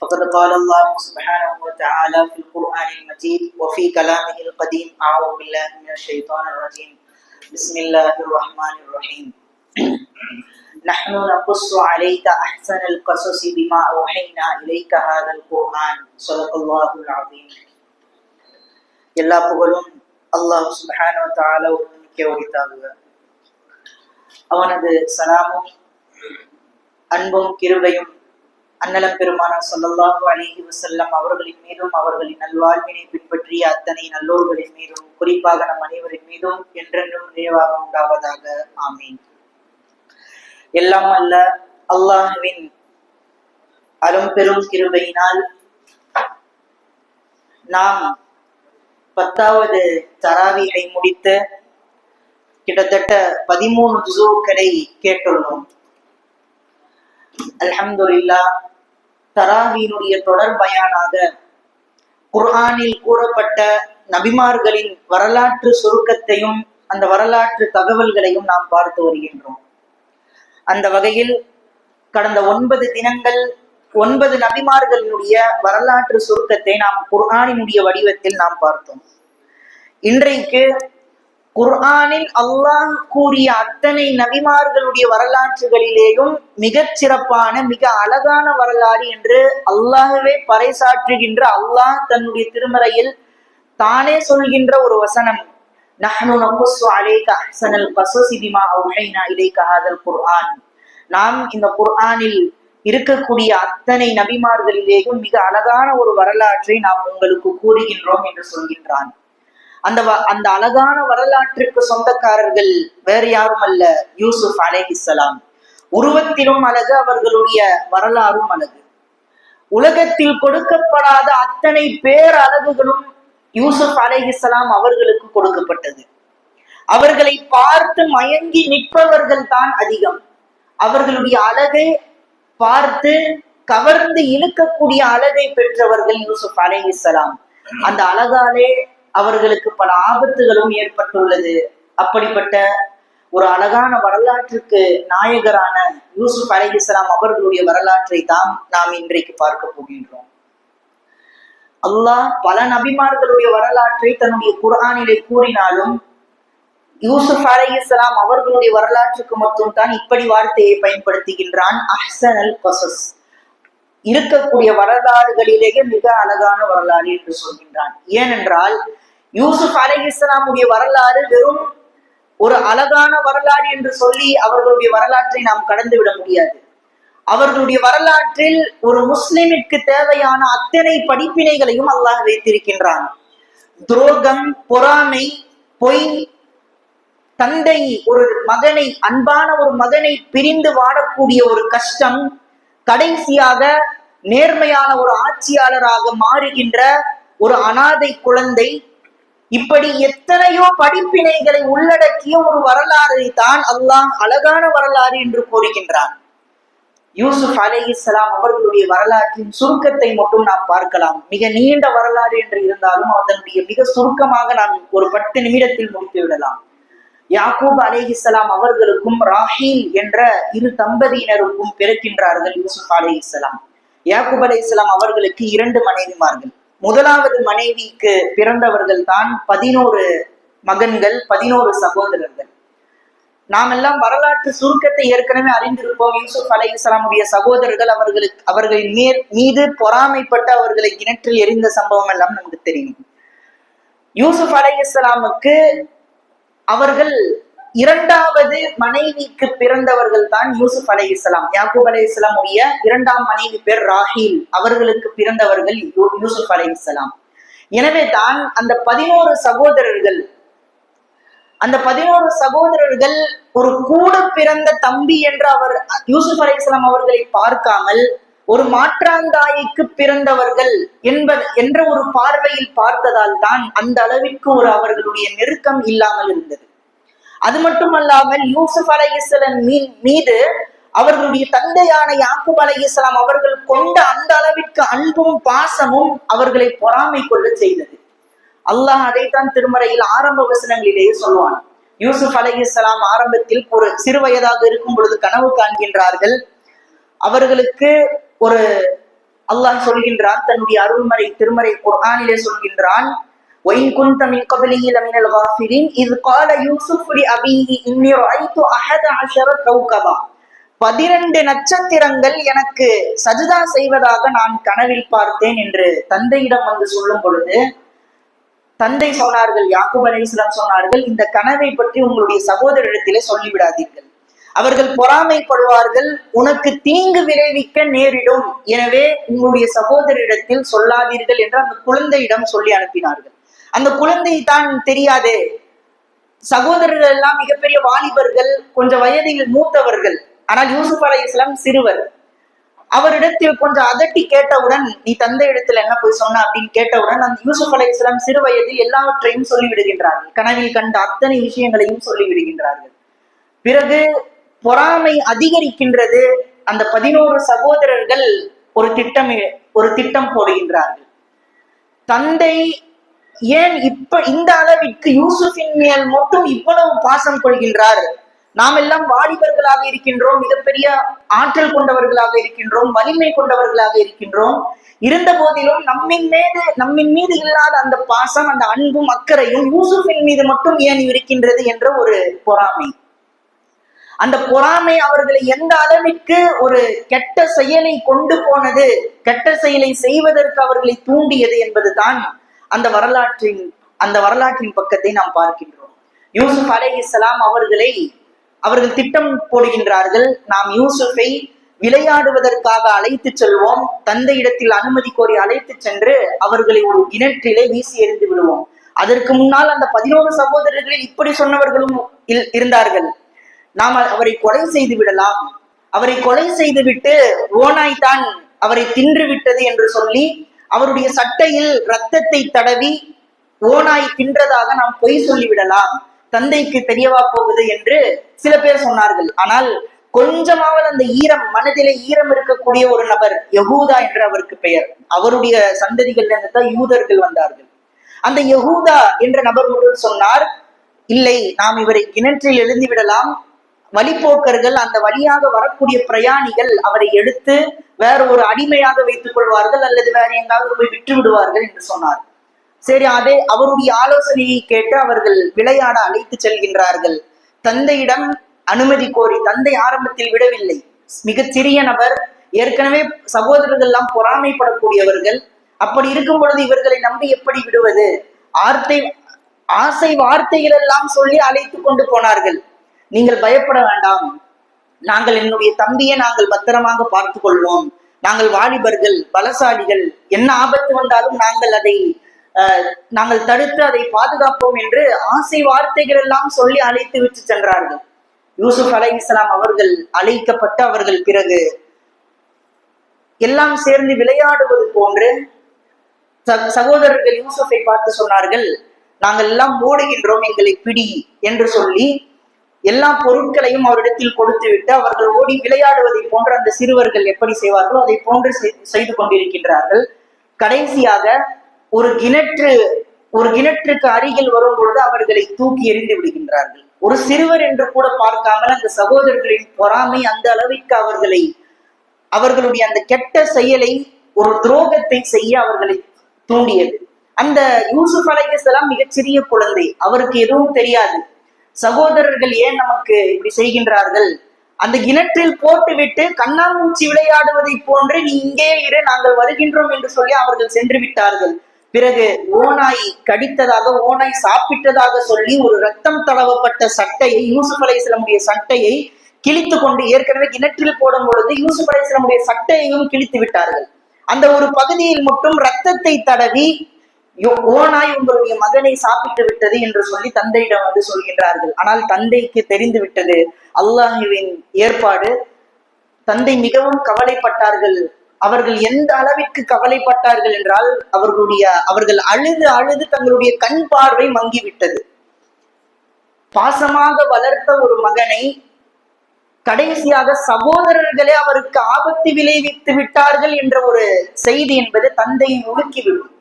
فقد قال الله سبحانه وتعالى في القرآن المجيد وفي كلامه القديم أعوذ بالله من الشيطان الرجيم بسم الله الرحمن الرحيم نحن نقص عليك أحسن القصص بما أوحينا إليك هذا القرآن صدق الله العظيم எல்லா புகழும் அல்லாஹ் சுப்ஹானஹு வ தஆலா ஒருவனுக்கே உரித்தாகுக அவனது சலாமும் அன்பும் கிருபையும் அன்னலம் பெருமான சொல்லல்லாஹு அலைஹி வசல்லம் அவர்களின் மீதும் அவர்களின் நல்வாழ்வினை பின்பற்றிய அத்தனை நல்லோர்களின் மீதும் குறிப்பாக நம் அனைவரின் மீதும் என்றென்றும் நிறைவாக உண்டாவதாக. ஆமீன். எல்லாம் அல்ல அல்லாஹுவின் அரும்பெரும் கிருபையினால் நாம் பத்தாவது தராவியை முடித்து கிட்டத்தட்ட பதிமூணு ஜுசுக்களை கேட்டுள்ளோம். அல்ஹம்துலில்லா தராவீனுடைய தொடர் பயானாக குர்ஆனில் கூறப்பட்ட நபிமார்களின் வரலாற்று சுருக்கத்தையும் அந்த வரலாற்று தகவல்களையும் நாம் பார்த்து வருகின்றோம். அந்த வகையில் கடந்த ஒன்பது தினங்கள் ஒன்பது நபிமார்களினுடைய வரலாற்று சுருக்கத்தை நாம் குர்ஆனினுடைய வடிவத்தில் நாம் பார்த்தோம். இன்றைக்கு குர்ஆனில் அல்லாஹ் கூறிய அத்தனை நபிமார்களுடைய வரலாற்றுகளிலேயும் மிகச் சிறப்பான மிக அழகான வரலாறு என்று அல்லாஹவே பறைசாற்றுகின்ற அல்லாஹ் தன்னுடைய திருமறையில் தானே சொல்கின்ற ஒரு வசனம். நஹ்னு நகுஸ்ஸு அலைக அஹ்ஸனல் கஸஸி பிமா அவ்ஹைனா இலைக ஹாதல் குர்ஆன். நாம் இந்த குர்ஆனில் இருக்கக்கூடிய அத்தனை நபிமார்களிலேயும் மிக அழகான ஒரு வரலாற்றை நாம் உங்களுக்கு கூறுகின்றோம் என்று சொல்கின்றான். அந்த வ- அந்த அழகான வரலாற்றுக்கு சொந்தக்காரர்கள் வேறு யாரும் அல்ல யூசுப் அலைஹிஸ்ஸலாம் உருவத்திலும் அழகு அவர்களுடைய வரலாறும் அழகு. உலகத்தில் கொடுக்கப்படாத அத்தனை பேர் அழகுகளும் யூசுப் அலைஹிஸ்ஸலாம் அவர்களுக்கு கொடுக்கப்பட்டது. அவர்களை பார்த்து மயங்கி நிற்பவர்கள் தான் அதிகம். அவர்களுடைய அழகை பார்த்து கவர்ந்து இழுக்கக்கூடிய அழகை பெற்றவர்கள் யூசுப் அலைஹிஸ்ஸலாம் அந்த அழகாலே அவர்களுக்கு பல ஆபத்துகளும் ஏற்பட்டுள்ளது. அப்படிப்பட்ட ஒரு அழகான வரலாற்றுக்கு நாயகரான யூசுப் அலைஹிஸ்ஸலாம் அவர்களுடைய வரலாற்றை தான் நாம் இன்றைக்கு பார்க்க போகின்றோம். அல்லாஹ் பல நபிமார்களுடைய வரலாற்றை தன்னுடைய குரானிலே கூறினாலும் யூசுப் அலைஹிஸ்ஸலாம் அவர்களுடைய வரலாற்றுக்கு மட்டும் தான் இப்படி வார்த்தையை பயன்படுத்துகின்றான். அஹ்சனல் கசஸ். இருக்கக்கூடிய வரலாறுகளிலேயே மிக அழகான வரலாறு என்று சொல்கின்றான். ஏனென்றால் யூசுப் அலைஹிஸ்ஸலாமுடைய வரலாறு வெறும் ஒரு அழகான வரலாறு என்று சொல்லி அவர்களுடைய வரலாற்றை நாம் கடந்து விட முடியாது. அவர்களுடைய வரலாற்றில் ஒரு முஸ்லிமிற்கு தேவையான அத்தனை படிப்பினைகளையும் அல்லாஹ் வைத்திருக்கின்றான். துரோகம் பொறாமை பொய் தந்தை ஒரு மகனை அன்பான ஒரு மகனை பிரிந்து வாடக்கூடிய ஒரு கஷ்டம் கடைசியாக நேர்மையான ஒரு ஆட்சியாளராக மாறுகின்ற ஒரு அனாதை குழந்தை இப்படி எத்தனையோ படிப்பினைகளை உள்ளடக்கிய ஒரு வரலாறை தான் அல்லாஹ் அழகான வரலாறு என்று கூறுகின்றான். யூசுப் அலைஹிஸ்ஸலாம் அவர்களுடைய வரலாற்றின் சுருக்கத்தை மட்டும் நாம் பார்க்கலாம். மிக நீண்ட வரலாறு என்று இருந்தாலும் அதனுடைய மிக சுருக்கமாக நாம் ஒரு பத்து நிமிடத்தில் முடித்து விடலாம். யாக்கூப் அலைஹிஸ்ஸலாம் அவர்களுக்கும் ராஹீல் என்ற இரு தம்பதியினருக்கும் பிறக்கின்றார்கள் யூசுப் அலைஹிஸ்ஸலாம் யாக்கூப் அலைஹிஸ்ஸலாம் அவர்களுக்கு இரண்டு மனைவிமார்கள். முதலாவது மனைவிக்கு பிறந்தவர்கள் தான் பதினோரு மகன்கள் பதினோரு சகோதரர்கள். நாம் எல்லாம் வரலாற்று சுருக்கத்தை ஏற்கனவே அறிந்திருப்போம். யூசுப் அலைஹிஸ்ஸலாமுடைய சகோதரர்கள் அவர்களுக்கு அவர்களின் மேற் மீது பொறாமைப்பட்டு அவர்களை கிணற்றில் எரிந்த சம்பவம் எல்லாம் நமக்கு தெரியும். யூசுப் அலைஹிஸ்ஸலாமுக்கு அவர்கள் இரண்டாவது மனைவிக்கு பிறந்தவர்கள் தான் யூசுப் அலைஹிஸ்ஸலாம். யாக்கூப் அலைஹிஸ்ஸலாம் உடைய இரண்டாம் மனைவி பேர் ராஹில். அவர்களுக்கு பிறந்தவர்கள் யூசுப் அலை இஸ்லாம் எனவே தான் அந்த பதினோரு சகோதரர்கள் அந்த பதினோரு சகோதரர்கள் ஒரு கூட பிறந்த தம்பி என்று அவர் யூசுப் அலைஹிஸ்ஸலாம் அவர்களை பார்க்காமல் ஒரு மாற்றாந்தாய்க்கு பிறந்தவர்கள் என்பது என்ற ஒரு பார்வையில் பார்த்ததால் தான் அந்த அளவிற்கு ஒரு அவர்களுடைய நெருக்கம் இல்லாமல் இருந்தது. அது மட்டுமல்லாமல் யூசுப் அலை மீ- மீது அவர்களுடைய தந்தையான யாக்குப் அலை இஸ்லாம் அவர்கள் கொண்ட அந்த அளவிற்கு அன்பும் பாசமும் அவர்களை பொறாமை கொள்ள செய்தது. அல்லாஹ் அதைத்தான் திருமறையில் ஆரம்ப வசனங்களிலேயே சொல்லுவான். யூசுப் அலைஹிஸ்ஸலாம் ஆரம்பத்தில் ஒரு சிறு வயதாக இருக்கும் பொழுது கனவு காண்கின்றார்கள். அவர்களுக்கு ஒரு அல்லாஹ் சொல்கின்றான் தன்னுடைய அருள்மறை திருமறை குர்ஆனிலே சொல்கின்றான் وَإِن كُنتَ مِن قَبْلِهِ لَمِنَ الْغَافِلِينَ إِذْ قَالَ يُوسُفُ لِأَبِيهِ إِنِّي رَأَيْتُ أَحَدَ عَشَرَ كَوْكَبًا பதிரண்டு நட்சத்திரங்கள் எனக்கு சஜதா செய்வதாக நான் கனவில் பார்த்தேன் என்று தந்தையிடம் வந்து சொல்லும் பொழுது தந்தை சொன்னார்கள் யாக்கூப் அலைஹிஸ்ஸலாம் சொன்னார்கள் இந்த கனவை பற்றி உங்களுடைய சகோதரரிடத்திலே சொல்லிவிடாதீர்கள் அவர்கள் பொறாமைப்படுவார்கள் உனக்கு தீங்கு விளைவிக்க நேரிடும் எனவே உங்களுடைய சகோதரிடத்தில் சொல்லாதீர்கள் என்று அந்த குழந்தையிடம் சொல்லி அனுப்பினார்கள் அந்த குழந்தை தான் தெரியாதே. சகோதரர்கள் எல்லாம் மிகப்பெரிய வாலிபர்கள் கொஞ்சம் வயதில் மூத்தவர்கள். ஆனால் யூசுப் அலை இஸ்லாம் சிறுவர். அவரிடத்தில் கொஞ்சம் அதட்டி கேட்டவுடன் நீ தந்தை இடத்துல என்ன போய் சொன்ன? அப்படின்னு கேட்டவுடன் அந்த யூசுப் அலை இஸ்லாம் சிறு வயதில் எல்லாவற்றையும் சொல்லிவிடுகின்றார்கள். கனவில் கண்ட அத்தனை விஷயங்களையும் சொல்லி விடுகின்றார்கள் பிறகு பொறாமை அதிகரிக்கின்றது. அந்த பதினோரு சகோதரர்கள் ஒரு திட்டம் ஒரு திட்டம் போடுகின்றார்கள். தந்தை ஏன் இப்ப இந்த அளவிற்கு யூசுஃபின் மேல் மட்டும் இவ்வளவு பாசம் கொள்கின்றார்? நாம் எல்லாம் வாலிபர்களாக இருக்கின்றோம் மிகப்பெரிய ஆற்றல் கொண்டவர்களாக இருக்கின்றோம் வலிமை கொண்டவர்களாக இருக்கின்றோம். இருந்த போதிலும் நம்மின் மீது நம்மின் மீது இல்லாத அந்த பாசம் அந்த அன்பும் அக்கறையும் யூசுஃபின் மீது மட்டும் ஏன் இருக்கின்றது என்ற ஒரு பொறாமை. அந்த பொறாமை அவர்களை எந்த அளவிற்கு ஒரு கெட்ட செயலை கொண்டு போனது கெட்ட செயலை செய்வதற்கு அவர்களை தூண்டியது என்பதுதான் அந்த வரலாற்றின் அந்த வரலாற்றின் பக்கத்தை நாம் பார்க்கின்றோம். யூசுப் அலைஹிஸ்ஸலாம் அவர்களை அவர்கள் திட்டம் போடுகின்றார்கள். நாம் யூசுஃபை விளையாடுவதற்காக அழைத்து செல்வோம். தந்தையிடத்தில் அனுமதி கோரி அழைத்து சென்று அவர்களை ஒரு கிணற்றிலே வீசி எறிந்து விடுவோம். அதற்கு முன்னால் அந்த பதினோரு சகோதரர்களில் இப்படி சொன்னவர்களும் இல்- இருந்தார்கள். நாம் அவரை கொலை செய்து விடலாம். அவரை கொலை செய்துவிட்டு ஓனாய் தான் அவரை தின்று விட்டது என்று சொல்லி அவருடைய சட்டையில் ரத்தத்தை தடவி ஓனாய் தின்றதாக நாம் பொய் சொல்லிவிடலாம். தந்தைக்கு தெரியவா போகுது என்று சில பேர் சொன்னார்கள். ஆனால் கொஞ்சமாவது அந்த ஈரம் மனதிலே ஈரம் இருக்கக்கூடிய ஒரு நபர் யகூதா என்று அவருக்கு பெயர். அவருடைய சந்ததிகள்ல இருந்துதான் யூதர்கள் வந்தார்கள். அந்த யகூதா என்ற நபர் ஒருவர் சொன்னார் இல்லை நாம் இவரை கிணற்றில் எழுந்து விடலாம் வழிப்போக்கர்கள் அந்த வழியாக வரக்கூடிய பிரயாணிகள் அவரை எடுத்து வேற ஒரு அடிமையாக வைத்துக் கொள்வார்கள் அல்லது வேற எங்காவது போய் விட்டு விடுவார்கள் என்று சொன்னார். சரி அதே அவருடைய ஆலோசனையை கேட்டு அவர்கள் விளையாட அழைத்து செல்கின்றார்கள். தந்தையிடம் அனுமதி கோரி தந்தை ஆரம்பத்தில் விடவில்லை. மிகச் சிறிய நபர் ஏற்கனவே சகோதரர்கள் எல்லாம் பொறாமைப்படக்கூடியவர்கள். அப்படி இருக்கும் பொழுது இவர்களை நம்பி எப்படி விடுவது? ஆர்த்தை ஆசை வார்த்தைகள் எல்லாம் சொல்லி அழைத்து கொண்டு போனார்கள். நீங்கள் பயப்பட வேண்டாம். நாங்கள் என்னுடைய தம்பியை நாங்கள் பத்திரமாக பார்த்து கொள்வோம் நாங்கள் வாலிபர்கள் பலசாலிகள். என்ன ஆபத்து வந்தாலும் நாங்கள் அதை நாங்கள் தடுத்து அதை பாதுகாப்போம் என்று ஆசை வார்த்தைகள் எல்லாம் சொல்லி அழைத்து விட்டு சென்றார்கள். யூசுப் அலைஹிஸ்ஸலாம் அவர்கள் அழைக்கப்பட்டு அவர்கள் பிறகு எல்லாம் சேர்ந்து விளையாடுவது போன்று ச- சகோதரர்கள் யூசுஃபை பார்த்து சொன்னார்கள் நாங்கள் எல்லாம் ஓடுகின்றோம் எங்களை பிடி என்று சொல்லி எல்லா பொருட்களையும் அவரிடத்தில் கொடுத்து விட்டு அவர்கள் ஓடி விளையாடுவதை போன்ற அந்த சிறுவர்கள் எப்படி செய்வார்களோ அதை போன்று செய்து கொண்டிருக்கின்றார்கள். கடைசியாக ஒரு கிணற்று ஒரு கிணற்றுக்கு அருகில் வரும் பொழுது அவர்களை தூக்கி எறிந்து விடுகின்றார்கள். ஒரு சிறுவர் என்று கூட பார்க்காமல் அந்த சகோதரர்களின் பொறாமை அந்த அளவிற்கு அவர்களை அவர்களுடைய அந்த கெட்ட செயலை ஒரு துரோகத்தை செய்ய அவர்களை தூண்டியது. அந்த யூசுப் அலைஹிஸ்ஸலாம் மிகச்சிறிய குழந்தை. அவருக்கு எதுவும் தெரியாது. சகோதரர்கள் ஏன் நமக்கு இப்படி செய்கின்றார்கள்? அந்த கிணற்றில் போட்டுவிட்டு கண்ணாமூச்சி விளையாடுவதை போன்று நீ இங்கே இரு நாங்கள் வருகின்றோம் என்று சொல்லி அவர்கள் சென்று விட்டார்கள். பிறகு ஓநாய் கடித்ததாக ஓநாய் சாப்பிட்டதாக சொல்லி ஒரு ரத்தம் தடவப்பட்ட சட்டையை யூசுப் அலைஹிஸ்ஸலாமுடைய சட்டையை கிழித்து கொண்டு ஏற்கனவே கிணற்றில் போடும் பொழுது யூசுப் அலைஹிஸ்ஸலாமுடைய சட்டையையும் கிழித்து விட்டார்கள். அந்த ஒரு பகுதியில் மட்டும் ரத்தத்தை தடவி ஓனாய் உங்களுடைய மகனை சாப்பிட்டு விட்டது என்று சொல்லி தந்தையிடம் வந்து சொல்கின்றார்கள். ஆனால் தந்தைக்கு தெரிந்து விட்டது அல்லாஹுவின் ஏற்பாடு. தந்தை மிகவும் கவலைப்பட்டார்கள். அவர்கள் எந்த அளவிற்கு கவலைப்பட்டார்கள் என்றால் அவர்களுடைய அவர்கள் அழுது அழுது தங்களுடைய கண் பார்வை மங்கிவிட்டது. பாசமாக வளர்த்த ஒரு மகனை கடைசியாக சகோதரர்களே அவருக்கு ஆபத்து விளைவித்து விட்டார்கள் என்ற ஒரு செய்தி என்பது தந்தையை உலுக்கிவிடும்.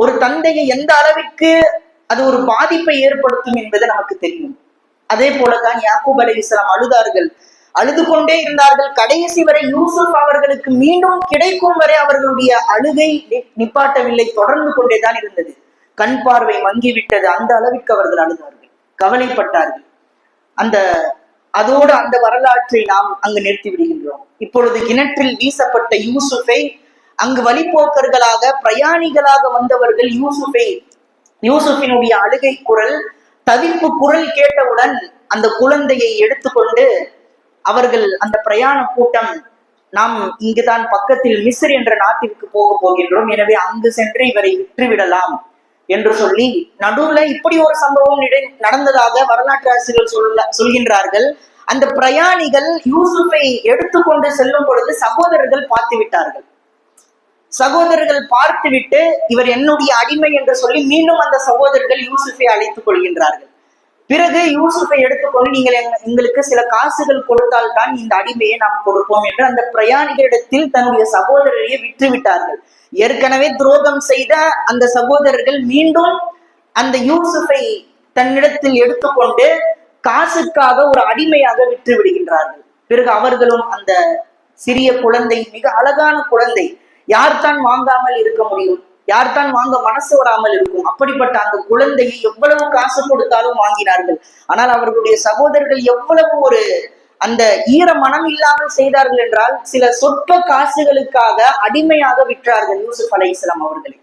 ஒரு தந்தையை எந்த அளவிற்கு அது ஒரு பாதிப்பை ஏற்படுத்தும் என்பது நமக்கு தெரியும். அதே போலதான் யாக்கூப் அலி இஸ்லாம் அழுதார்கள். அழுது கொண்டே இருந்தார்கள். கடைசி வரை யூசுப் அவர்களுக்கு மீண்டும் கிடைக்கும் வரை அவர்களுடைய அழுகை நி- நிப்பாட்டவில்லை. தொடர்ந்து கொண்டேதான் இருந்தது. கண் பார்வை மங்கிவிட்டது. அந்த அளவிற்கு அவர்கள் அழுதார்கள். கவலைப்பட்டார்கள். அந்த அதோடு அந்த வரலாற்றை நாம் அங்கு நிறுத்தி விடுகின்றோம். இப்பொழுது கிணற்றில் வீசப்பட்ட யூசுஃபை அங்கு வழிப்போக்கர்களாக பிரயாணிகளாக வந்தவர்கள் யூசுஃபை. யூசுஃபினுடைய அழுகை குரல் தவிப்பு குரல் கேட்டவுடன் அந்த குழந்தையை எடுத்துக்கொண்டு அவர்கள் அந்த பிரயாண கூட்டம் நாம் இங்குதான் பக்கத்தில் மிஸ்ர் என்ற நாட்டிற்கு போக போகின்றோம். எனவே அங்கு சென்று இவரை விற்றுவிடலாம் என்று சொல்லி நடுவுல இப்படி ஒரு சம்பவம் நடந்ததாக வரலாற்று ஆசிரியர்கள் சொல்ல சொல்கின்றார்கள். அந்த பிரயாணிகள் யூசுஃபை எடுத்துக்கொண்டு செல்லும் பொழுது சகோதரர்கள் பார்த்து விட்டார்கள் சகோதரர்கள் பார்த்துவிட்டு இவர் என்னுடைய அடிமை என்று சொல்லி மீண்டும் அந்த சகோதரர்கள் யூசுஃபை அழைத்துக் கொள்கின்றார்கள். பிறகு யூசுஃபை எடுத்துக்கொண்டு நீங்கள் எங்களுக்கு சில காசுகள் கொடுத்தால் தான் இந்த அடிமையை நாம் கொடுப்போம் என்று அந்த பிரயாணிகளிடத்தில் தன்னுடைய சகோதரரையே விற்று விட்டார்கள் ஏற்கனவே துரோகம் செய்த அந்த சகோதரர்கள் மீண்டும் அந்த யூசுஃபை தன்னிடத்தில் எடுத்துக்கொண்டு காசுக்காக ஒரு அடிமையாக விற்று விடுகின்றார்கள் பிறகு அவர்களும் அந்த சிறிய குழந்தை மிக அழகான குழந்தை யார் தான் வாங்காமல் இருக்க முடியும்? யார் தான் வாங்க மனசு வராமல் இருக்கும்? அப்படிப்பட்ட அந்த குழந்தையை எவ்வளவு காசு கொடுத்தாலும் வாங்கினார்கள். ஆனால் அவர்களுடைய சகோதரர்கள் எவ்வளவு ஒரு அந்த ஈர மனம் இல்லாமல் செய்தார்கள் என்றால் சில சொற்ப காசுகளுக்காக அடிமையாக விற்றார்கள் யூசுப் அலை இஸ்லாம் அவர்களை.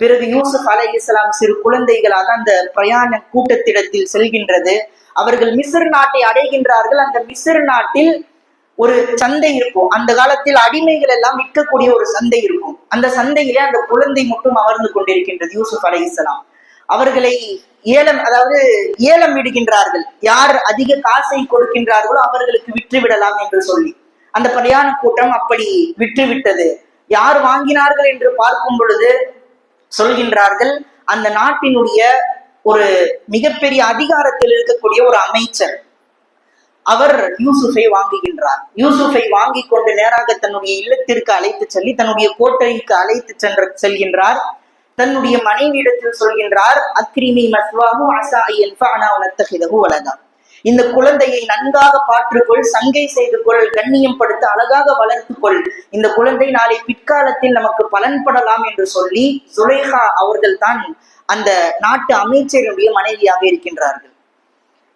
பிறகு யூசுப் அலை இஸ்லாம் சிறு குழந்தைகளாக அந்த பிரயாண கூட்டத்திடத்தில் செல்கின்றது. அவர்கள் மிசிறு நாட்டை அடைகின்றார்கள். அந்த மிசிறு நாட்டில் ஒரு சந்தை இருக்கும். அந்த காலத்தில் அடிமைகள் எல்லாம் விற்கக்கூடிய ஒரு சந்தை இருக்கும். அந்த சந்தையிலே அந்த குழந்தை மட்டும் அமர்ந்து கொண்டிருக்கின்றது யூசுப் அலை இஸ்லாம் அவர்களை ஏலம் அதாவது ஏலம் விடுகின்றார்கள். யார் அதிக காசை கொடுக்கின்றார்களோ அவர்களுக்கு விற்று விடலாம் என்று சொல்லி. அந்த பிரயாண கூட்டம் அப்படி விற்று விட்டது யார் வாங்கினார்கள் என்று பார்க்கும் பொழுது சொல்கின்றார்கள் அந்த நாட்டினுடைய ஒரு மிகப்பெரிய அதிகாரத்தில் இருக்கக்கூடிய ஒரு அமைச்சர். அவர் யூசுஃபை வாங்குகின்றார். யூசுஃபை வாங்கி கொண்டு நேராக தன்னுடைய இல்லத்திற்கு அழைத்து செல்லி தன்னுடைய கோட்டைக்கு அழைத்து சென்ற செல்கின்றார். தன்னுடைய மனைவியிடத்தில் சொல்கின்றார் அக்ரிமி மஸ்வாஹு அசா என்ஃபானா உனத்தகிதகு வலதா. இந்த குழந்தையை நன்காக பாற்றுக்கொள் சங்கை செய்து கொள் கண்ணியம் படுத்த அழகாக வளர்த்துக்கொள் இந்த குழந்தை நாளை பிற்காலத்தில் நமக்கு பலன்படலாம் என்று சொல்லி சுலேஹா அவர்கள் தான் அந்த நாட்டு அமைச்சருடைய மனைவியாக இருக்கின்றார்கள்.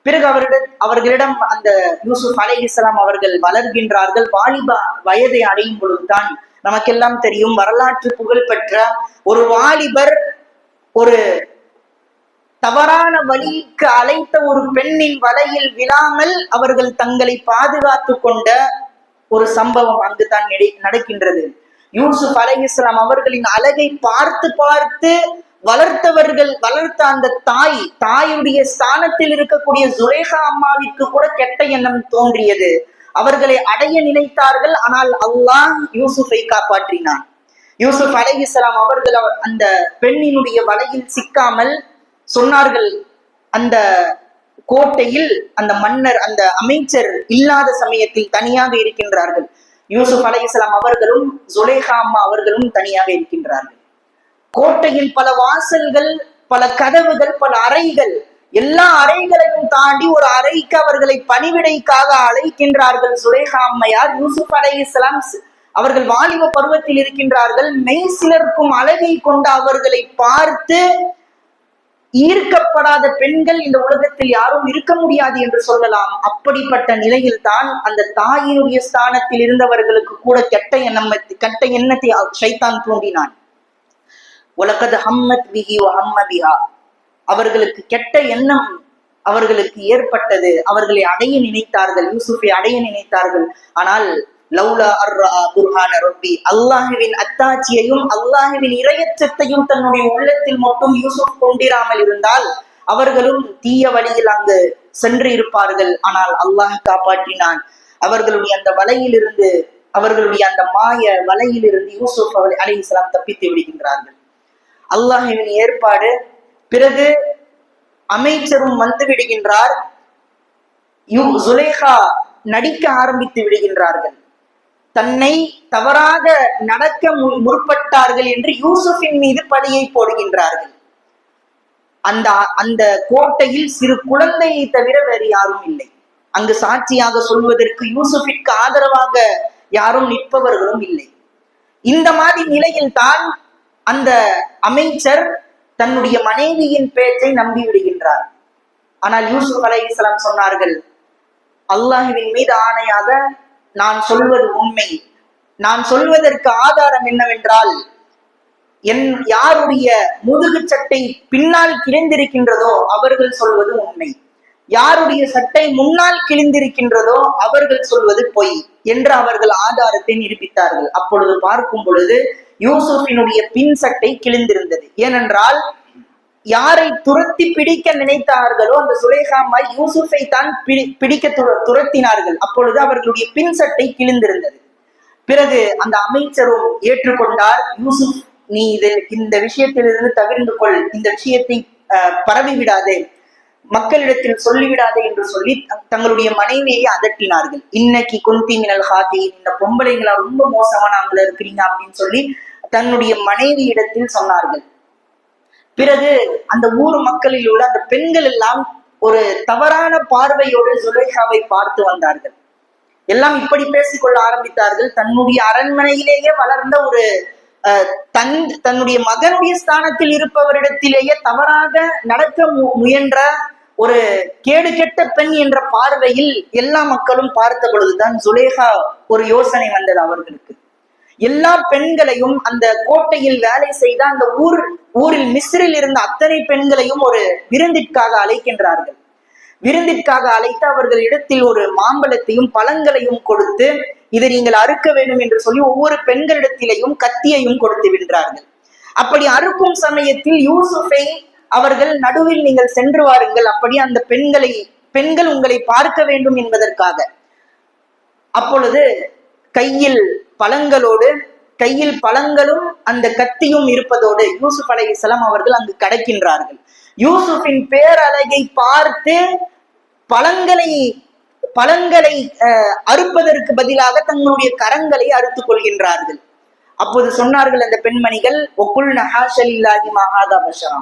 பிறகு அவரிடம் அவர்களிடம் அந்த யூசுப் அலை இஸ்லாம் அவர்கள் வளர்கின்றார்கள். வாலிப வயதை அடையும் பொழுதுதான் நமக்கெல்லாம் தெரியும் வரலாற்று புகழ்பெற்ற ஒரு வாலிபர் ஒரு தவறான வழிக்கு அழைத்த ஒரு பெண்ணின் வலையில் விழாமல் அவர்கள் தங்களை பாதுகாத்து கொண்ட ஒரு சம்பவம் அங்குதான் நடை- நடக்கின்றது. யூசுப் அலை இஸ்லாம் அவர்களின் அழகை பார்த்து பார்த்து வளர்த்தவர்கள் வளர்த்த அந்த தாய் தாயுடைய ஸ்தானத்தில் இருக்கக்கூடிய சுரேகா அம்மாவிற்கு கூட கெட்ட எண்ணம் தோன்றியது. அவர்களை அடைய நினைத்தார்கள் ஆனால் அல்லாஹ் யூசுஃபை காப்பாற்றினான். யூசுப் அலைஹிஸ்ஸலாம் அவர்கள் அந்த பெண்ணினுடைய வலையில் சிக்காமல் சொன்னார்கள் அந்த கோட்டையில் அந்த மன்னர் அந்த அமைச்சர் இல்லாத சமயத்தில் தனியாக இருக்கின்றார்கள். யூசுப் அலைஹிஸ்ஸலாம் அவர்களும் சுலேஹா அம்மா அவர்களும் தனியாக இருக்கின்றார்கள். கோட்டையில் பல வாசல்கள் பல கதவுகள் பல அறைகள். எல்லா அறைகளையும் தாண்டி ஒரு அறைக்கு அவர்களை பணிவிடைக்காக அழைக்கின்றார்கள் சுரேகா அம்மையார் யூசுப் அலை இஸ்லாம் அவர்கள் வாலிப பருவத்தில் இருக்கின்றார்கள். மெய் சிலர்க்கும் அழகை கொண்ட அவர்களை பார்த்து ஈர்க்கப்படாத பெண்கள் இந்த உலகத்தில் யாரும் இருக்க முடியாது என்று சொல்லலாம். அப்படிப்பட்ட நிலையில் தான் அந்த தாயினுடைய ஸ்தானத்தில் இருந்தவர்களுக்கு கூட கெட்ட எண்ணம் கெட்ட எண்ணத்தை சைத்தான் தூண்டினான். உலகது ஹம்மத் பிஹி ஓ ஹம்ம அவர்களுக்கு கெட்ட எண்ணம் அவர்களுக்கு ஏற்பட்டது. அவர்களை அடைய நினைத்தார்கள். யூசுஃபை அடைய நினைத்தார்கள். ஆனால் லவ்லா அர்ரா குர்ஹான ரொப்பி அல்லாஹுவின் அத்தாட்சியையும் அல்லாஹுவின் இரையச்சத்தையும் தன்னுடைய உள்ளத்தில் மட்டும் யூசுப் கொண்டிராமல் இருந்தால் அவர்களும் தீய வழியில் அங்கு சென்று இருப்பார்கள். ஆனால் அல்லாஹ் காப்பாற்றினான். அவர்களுடைய அந்த வலையிலிருந்து அவர்களுடைய அந்த மாய வலையிலிருந்து யூசுப் அலி இஸ்லாம் தப்பித்து விடுகின்றார்கள். அல்லாஹுவின் ஏற்பாடு. பிறகு அமைச்சரும் வந்து விடுகின்றார். யு- நடிக்க ஆரம்பித்து விடுகின்றார்கள். தன்னை தவறாக நடக்க மு- முற்பட்டார்கள் என்று யூசுஃபின் மீது பழியை போடுகின்றார்கள். அந்த அந்த கோட்டையில் சிறு குழந்தையை தவிர வேறு யாரும் இல்லை. அங்கு சாட்சியாக சொல்வதற்கு யூசுஃபிற்கு ஆதரவாக யாரும் நிற்பவர்களும் இல்லை. இந்த மாதிரி நிலையில் தான் அந்த அமைச்சர் தன்னுடைய மனைவியின் பேச்சை நம்பி விடுகின்றார். ஆனால் யூசுப் அலைஹிஸ்ஸலாம் சொன்னார்கள் அல்லாஹுவின் மீது ஆணையாக நான் சொல்வது உண்மை. நான் சொல்வதற்கு ஆதாரம் என்னவென்றால் என் யாருடைய முதுகு சட்டை பின்னால் கிழிந்திருக்கின்றதோ அவர்கள் சொல்வது உண்மை. யாருடைய சட்டை முன்னால் கிழிந்திருக்கின்றதோ அவர்கள் சொல்வது பொய். என்று அவர்கள் ஆதாரத்தை நிரூபித்தார்கள். அப்பொழுது பார்க்கும் பொழுது யூசுஃபினுடைய பின் சட்டை கிழிந்திருந்தது. ஏனென்றால் யாரை துரத்தி பிடிக்க நினைத்தார்களோ அந்த சுலேகாமாய் யூசுஃபை தான் பிடி- பிடிக்க துரத்தினார்கள். அப்பொழுது அவர்களுடைய பின் சட்டை கிழிந்திருந்தது. பிறகு அந்த அமைச்சரும் ஏற்றுக்கொண்டார் யூசுப் நீ இது இந்த விஷயத்திலிருந்து தவிர்ந்து கொள். இந்த விஷயத்தை அஹ், பரவி விடாதே மக்களிடத்தில் சொல்லிவிடாதே என்று சொல்லி தங்களுடைய மனைவியை அதட்டினார்கள். இன்னைக்கு குந்தி மினல் ஹாத்தி இந்த பொம்பளைங்களா ரொம்ப மோசமானவங்கள இருக்கிறீங்க அப்படின்னு சொல்லி தன்னுடைய மனைவியிடத்தில் சொன்னார்கள். பிறகு அந்த ஊர் மக்களில் உள்ள அந்த பெண்கள் எல்லாம் ஒரு தவறான பார்வையோடு சுலேகாவை பார்த்து வந்தார்கள். எல்லாம் இப்படி பேசிக்கொள்ள ஆரம்பித்தார்கள். தன்னுடைய அரண்மனையிலேயே வளர்ந்த ஒரு அஹ், தன் தன்னுடைய மகனுடைய ஸ்தானத்தில் இருப்பவரிடத்திலேயே தவறாக நடக்க மு- முயன்ற ஒரு கேடு கெட்ட பெண் என்ற பார்வையில் எல்லா மக்களும் பார்த்த பொழுதுதான் சுலேகா ஒரு யோசனை வந்தது அவர்களுக்கு. எல்லா பெண்களையும் அந்த கோட்டையில் வேலை செய்த அந்த ஊர் ஊரில் மிஸ்ரில் இருந்த அத்தனை பெண்களையும் ஒரு விருந்திற்காக அழைக்கின்றார்கள். விருந்திற்காக அழைத்து அவர்கள் இடத்தில் ஒரு மாம்பழத்தையும் பழங்களையும் கொடுத்து இதை நீங்கள் அறுக்க வேண்டும் என்று சொல்லி ஒவ்வொரு பெண்களிடத்திலையும் கத்தியையும் கொடுத்து விடுகிறார்கள். அப்படி அறுக்கும் சமயத்தில் யூசுஃபை அவர்கள் நடுவில் நீங்கள் சென்று வாருங்கள். அப்படி அந்த பெண்களை பெண்கள் உங்களை பார்க்க வேண்டும் என்பதற்காக. அப்பொழுது கையில் பழங்களோடு கையில் பழங்களும் அந்த கத்தியும் இருப்பதோடு யூசுப் அலைஹிஸ்ஸலாம் அவர்கள் அங்கு கடக்கின்றார்கள். யூசுஃபின் பேரழகை பார்த்து பழங்களை பழங்களை அஹ், அறுப்பதற்கு பதிலாக தங்களுடைய கரங்களை அறுத்துக் கொள்கின்றார்கள். அப்போது சொன்னார்கள் அந்த பெண்மணிகள் ஒக்குல் நஹாஷலில்லாஹி மகாதா பஷரா.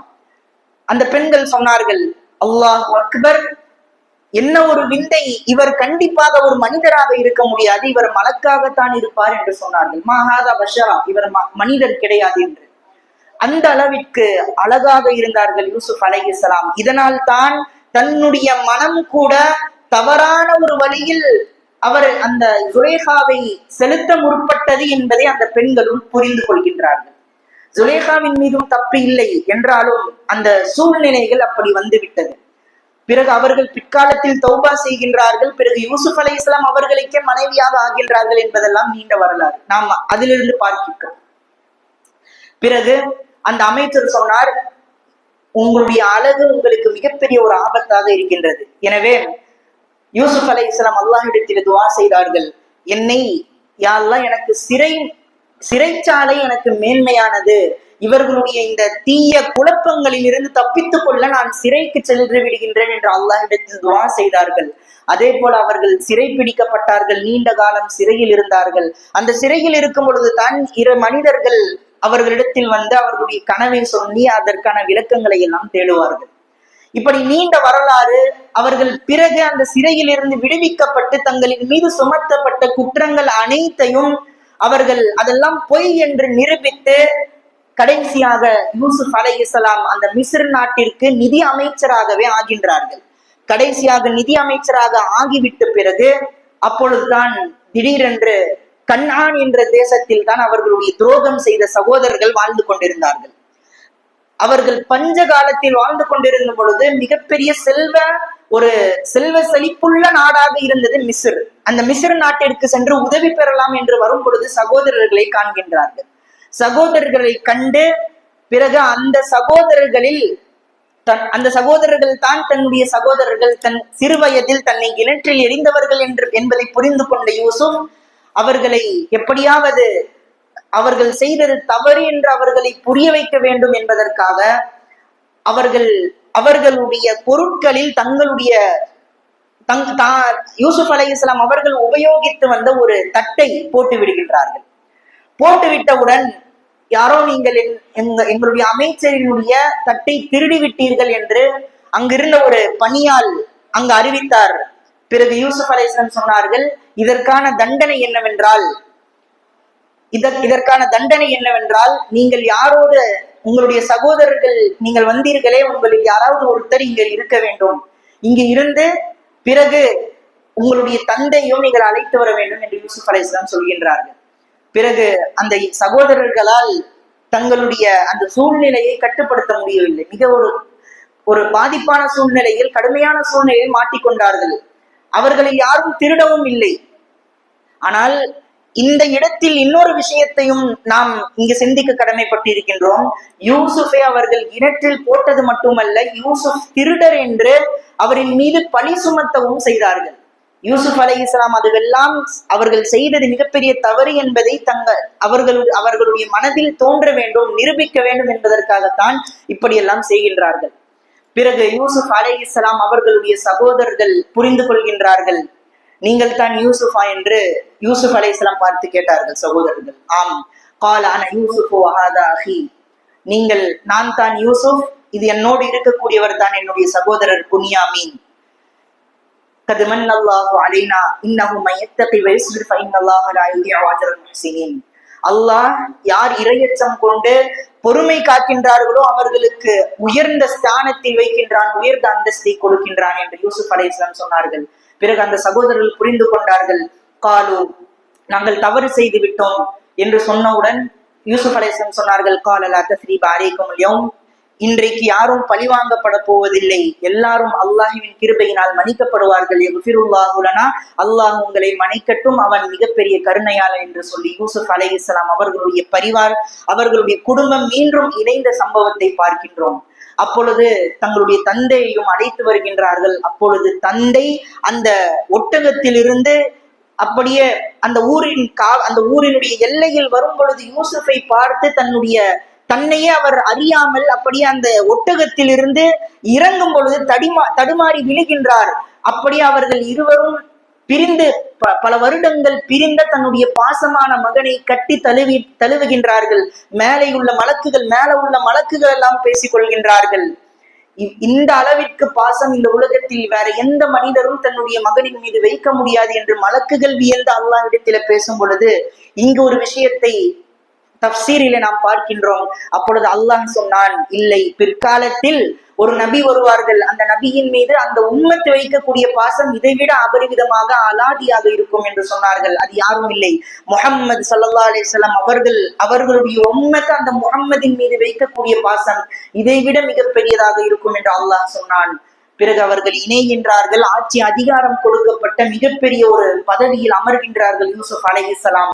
அந்த பெண்கள் சொன்னார்கள் அல்லாஹ் அக்பர் என்ன ஒரு விந்தை இவர் கண்டிப்பாக ஒரு மனிதராக இருக்க முடியாது இவர் மலக்காகத்தான் இருப்பார் என்று சொன்னார்கள். மகாதா பஷரா இவர் மனிதர் கிடையாது என்று. அந்த அளவிற்கு அழகாக இருந்தார்கள் யூசுப் அலைஹிஸ்ஸலாம் இதனால் தான் தன்னுடைய மனம் கூட தவறான ஒரு வழியில் அவர் அந்த சுரேகாவை செலுத்த முற்பட்டது என்பதை அந்த பெண்களும் புரிந்து கொள்கின்றார்கள். ஜுலேகாவின் மீதும் தப்பு இல்லை என்றாலும் அந்த சூழ்நிலைகள் அப்படி வந்துவிட்டது. பிறகு அவர்கள் பிற்காலத்தில் தௌபா செய்கின்றார்கள். பிறகு யூசுப் அலை இஸ்லாம் அவர்களுக்கே மனைவியாக ஆகின்றார்கள் என்பதெல்லாம் நீண்ட வரலாறு. நாம் அதிலிருந்து பார்க்கின்றோம். பிறகு அந்த அமைச்சர் சொன்னார் உங்களுடைய அழகு உங்களுக்கு மிகப்பெரிய ஒரு ஆபத்தாக இருக்கின்றது. எனவே யூசுப் அலை இஸ்லாம் அல்லாஹிடத்தில் துவா செய்தார்கள். என்னை யாரெல்லாம் எனக்கு சிறை சிறைச்சாலை எனக்கு மேன்மையானது. இவர்களுடைய இந்த தீய குழப்பங்களில் இருந்து தப்பித்துக் கொள்ள நான் சிறைக்கு சென்று விடுகின்றேன் என்று அல்லாஹிடத்தில் துவா செய்தார்கள். அதே போல அவர்கள் சிறை பிடிக்கப்பட்டார்கள் நீண்ட காலம் சிறையில் இருந்தார்கள். அந்த சிறையில் இருக்கும் பொழுது தான் இரு மனிதர்கள் அவர்களிடத்தில் வந்து அவர்களுடைய கனவை சொல்லி அதற்கான விளக்கங்களை எல்லாம் தேடுவார்கள். இப்படி நீண்ட வரலாறு அவர்கள் பிறகு அந்த சிறையில் இருந்து விடுவிக்கப்பட்டு தங்களின் மீது சுமத்தப்பட்ட குற்றங்கள் அனைத்தையும் அவர்கள் அதெல்லாம் பொய் என்று நிரூபித்து கடைசியாக யூசுப் அலைஹிஸ்ஸலாம் அந்த மிஸ்ர் நாட்டிற்கு நிதி அமைச்சராகவே ஆகின்றார்கள். கடைசியாக நிதி அமைச்சராக ஆகிவிட்ட பிறகு அப்பொழுதுதான் திடீரென்று கண்ணான் என்ற தேசத்தில் தான் அவர்களுடைய துரோகம் செய்த சகோதரர்கள் வாழ்ந்து கொண்டிருந்தார்கள். அவர்கள் பஞ்ச காலத்தில் வாழ்ந்து கொண்டிருந்த பொழுது மிகப்பெரிய செல்வ ஒரு செல்வ செழிப்புள்ள நாடாக இருந்தது மிஸ்ர். அந்த மிஸ்ர் நாட்டிற்கு சென்று உதவி பெறலாம் என்று வரும் பொழுது சகோதரர்களை காண்கின்றார்கள். சகோதரர்களை கண்டு பிறகு அந்த சகோதரர்களில் தன் அந்த சகோதரர்கள் தான் தன்னுடைய சகோதரர்கள் தன் சிறு வயதில் தன்னை கிணற்றில் எரிந்தவர்கள் என்று என்பதை புரிந்து கொண்ட யூசுப் அவர்களை எப்படியாவது அவர்கள் செய்தது தவறு என்று அவர்களை புரிய வைக்க வேண்டும் என்பதற்காக அவர்கள் அவர்களுடைய பொருட்களில் தங்களுடைய தங் தான் யூசுப் அலைஹிஸ்ஸலாம் அவர்கள் உபயோகித்து வந்த ஒரு தட்டை போட்டு விடுகின்றார்கள். போட்டு விட்டவுடன் யாரோ நீங்கள் என்- எங்க எங்களுடைய அமைச்சரினுடைய தட்டை திருடி விட்டீர்கள் என்று அங்கிருந்த ஒரு பணியால் அங்கு அறிவித்தார். பிறகு யூசுப் அலைஹிஸ்ஸலாம் சொன்னார்கள் இதற்கான தண்டனை என்னவென்றால் இதற்கான தண்டனை என்னவென்றால் நீங்கள் யாரோடு உங்களுடைய சகோதரர்கள் நீங்கள் வந்தீர்களே உங்களில் யாராவது ஒருத்தர் இங்க இருக்க வேண்டும். இங்கு இருந்து பிறகு உங்களுடைய தந்தையும் நீங்கள் அழைத்து வர வேண்டும் என்று யூசுப் அலைஹிஸ்ஸலாம் சொல்கின்றார்கள். பிறகு அந்த சகோதரர்களால் தங்களுடைய அந்த சூழ்நிலையை கட்டுப்படுத்த முடியவில்லை. மிக ஒரு ஒரு பாதிப்பான சூழ்நிலையில் கடுமையான சூழ்நிலையில் மாட்டிக்கொண்டார்கள். அவர்களில் யாரும் திருடவும் இல்லை. ஆனால் இந்த இடத்தில் இன்னொரு விஷயத்தையும் நாம் இங்கு சிந்திக்க கடமைப்பட்டிருக்கின்றோம். யூசுஃபை அவர்கள் கிணற்றில் போட்டது மட்டுமல்ல யூசுப் திருடர் என்று அவரின் மீது பழி சுமத்தவும் செய்தார்கள். யூசுப் அலை இஸ்லாம் அதுவெல்லாம் அவர்கள் செய்தது மிகப்பெரிய தவறு என்பதை தங்க அவர்கள் அவர்களுடைய மனதில் தோன்ற வேண்டும் நிரூபிக்க வேண்டும் என்பதற்காகத்தான் இப்படியெல்லாம் செய்கின்றார்கள். பிறகு யூசுப் அலை இஸ்லாம் அவர்களுடைய சகோதரர்கள் புரிந்து கொள்கின்றார்கள். நீங்கள் தான் யூசுஃபா என்று யூசுப் அலை பார்த்து கேட்டார்கள் சகோதரர்கள். ஆம். காலான யூசுஃபு அஹி. நீங்கள் நான் தான் யூசுப் இது என்னோடு இருக்கக்கூடியவர் தான் என்னுடைய சகோதரர் புனியாமீன். கதுமன் அல்லாஹு அலைனா இன்னஹு மையத்தகி வைஸ்ரிஃப இன்னல்லாஹு லா அல்லாஹ் யார் இரையச்சம் கொண்டு பொறுமை காக்கின்றார்களோ அவர்களுக்கு உயர்ந்த ஸ்தானத்தில் வைக்கின்றான் உயர்ந்த அந்தஸ்தை கொடுக்கின்றான் என்று யூசுப் அலை சொன்னார்கள். பிறகு அந்த சகோதரர்கள் புரிந்து கொண்டார்கள். காலு நாங்கள் தவறு செய்து விட்டோம் என்று சொன்னவுடன் யூசுப் அலேசன் சொன்னார்கள் காலலா தஸ்ரீ பாரேக்கும் இன்றைக்கு யாரும் பழிவாங்கப்பட போவதில்லை. எல்லாரும் அல்லாஹுவின் கிருபையினால் மன்னிக்கப்படுவார்கள். எஃபிருல்லாஹுலனா அல்லாஹ் உங்களை மன்னிக்கட்டும் அவன் மிகப்பெரிய கருணையாளன் என்று சொல்லி யூசுப் அலே இஸ்லாம் அவர்களுடைய பரிவார் அவர்களுடைய குடும்பம் மீண்டும் இணைந்த சம்பவத்தை பார்க்கின்றோம். அப்பொழுது தங்களுடைய தந்தையையும் அழைத்து வருகின்றார்கள். அப்பொழுது தந்தை அந்த ஒட்டகத்திலிருந்து அப்படியே அந்த ஊரின் கா அந்த ஊரினுடைய எல்லையில் வரும் பொழுது யூசுஃபை பார்த்து தன்னுடைய தன்னையே அவர் அறியாமல் அப்படியே அந்த ஒட்டகத்திலிருந்து இறங்கும் பொழுது தடிமா தடுமாறி விழுகின்றார். அப்படியே அவர்கள் இருவரும் பிரிந்து ப- பல வருடங்கள் பிரிந்த தன்னுடைய பாசமான மகனை கட்டி தழுவி தழுவுகின்றார்கள். மேலே உள்ள மலக்குகள் மேல உள்ள மலக்குகள் எல்லாம் பேசிக் கொள்கின்றார்கள். இ- இந்த அளவிற்கு பாசம் இந்த உலகத்தில் வேற எந்த மனிதரும் தன்னுடைய மகனின் மீது வைக்க முடியாது என்று மலக்குகள் வியந்து அல்லாஹ்விடத்தில பேசும் பொழுது இங்கு ஒரு விஷயத்தை தப்சீரிலே நாம் பார்க்கின்றோம். அப்பொழுது அல்லாஹ் சொன்னான் இல்லை பிற்காலத்தில் ஒரு நபி வருவார்கள். அந்த நபியின் மீது அந்த உம்மத்து வைக்கக்கூடிய பாசம் இதைவிட அபரிவிதமாக அலாதியாக இருக்கும் என்று சொன்னார்கள். அது யாரும் இல்லை. முகம்மது சல்லா அலிஸ்லாம் அவர்கள் அவர்களுடைய உம்மத்து அந்த முகம்மதின் மீது வைக்கக்கூடிய பாசம் இதைவிட மிகப்பெரியதாக இருக்கும் என்று அல்லாஹ் சொன்னான். பிறகு அவர்கள் இணைகின்றார்கள் ஆட்சி அதிகாரம் கொடுக்கப்பட்ட மிகப்பெரிய ஒரு பதவியில் அமர்கின்றார்கள் யூசுப் அலைஹிஸ்ஸலாம்